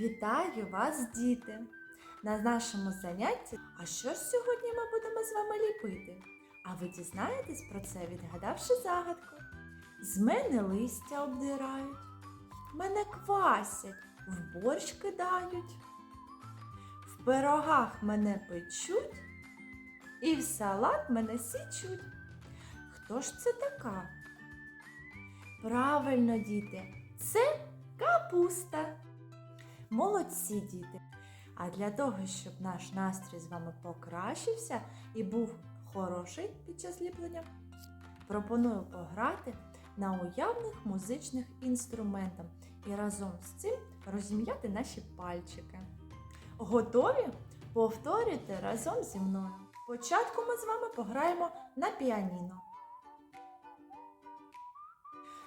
Вітаю вас, діти! На нашому занятті. А що ж сьогодні ми будемо з вами ліпити? А ви дізнаєтесь про це, відгадавши загадку. З мене листя обдирають, мене квасять, в борщ кидають, в пирогах мене печуть, і в салат мене січуть. Хто ж це така? Правильно, діти, це капуста. Молодці, діти! А для того, щоб наш настрій з вами покращився і був хороший під час ліплення, пропоную пограти на уявних музичних інструментах і разом з цим розім'яти наші пальчики. Готові? Повторюйте разом зі мною. Спочатку ми з вами пограємо на піаніно.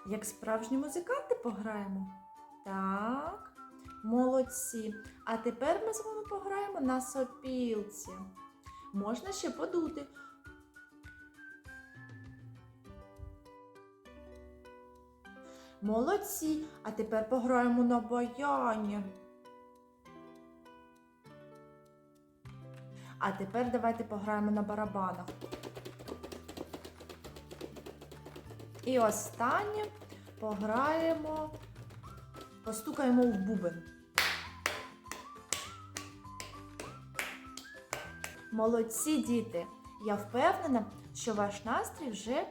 Як справжні музиканти пограємо. Так. Молодці. А тепер ми з вами пограємо на сопілці. Можна ще подути. Молодці. А тепер пограємо на баяні. А тепер давайте пограємо на барабанах. І останнє пограємо, постукаємо в бубен. Молодці діти! Я впевнена, що ваш настрій вже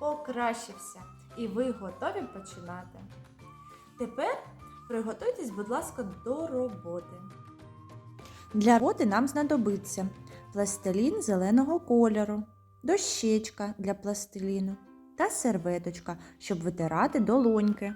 покращився і ви готові починати. Тепер приготуйтесь, будь ласка, до роботи. Для роботи нам знадобиться пластилін зеленого кольору, дощечка для пластиліну та серветочка, щоб витирати долоньки.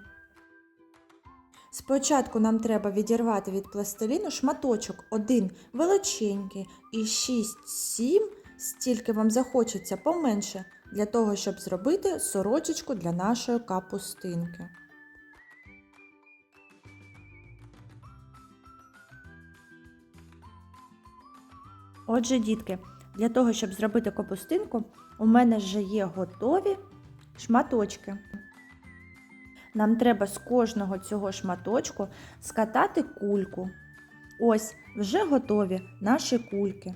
Спочатку нам треба відірвати від пластиліну шматочок один величенький і 6-7, стільки вам захочеться поменше, для того, щоб зробити сорочечку для нашої капустинки. Отже, дітки, для того, щоб зробити капустинку, у мене вже є готові шматочки. Нам треба з кожного цього шматочку скатати кульку. Ось вже готові наші кульки.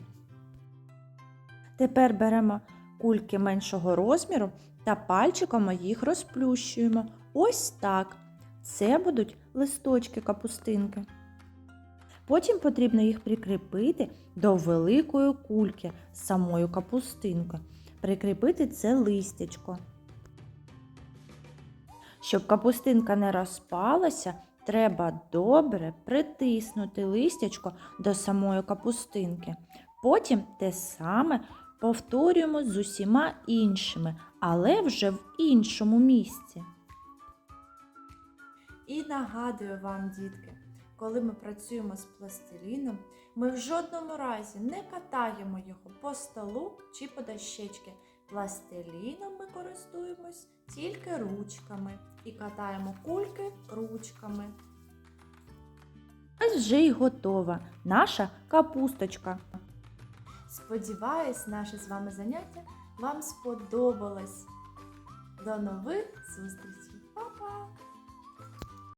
Тепер беремо кульки меншого розміру та пальчиком їх розплющуємо. Ось так. Це будуть листочки капустинки. Потім потрібно їх прикріпити до великої кульки з самою капустинкою. Прикріпити це листячко. Щоб капустинка не розпалася, треба добре притиснути листячко до самої капустинки. Потім те саме повторюємо з усіма іншими, але вже в іншому місці. І нагадую вам, дітки, коли ми працюємо з пластиліном, ми в жодному разі не катаємо його по столу чи по дощечки. Пластиліном ми користуємось тільки ручками і катаємо кульки ручками. Ось вже й готова наша капусточка. Сподіваюсь, наше з вами заняття вам сподобалось. До нових зустрічей!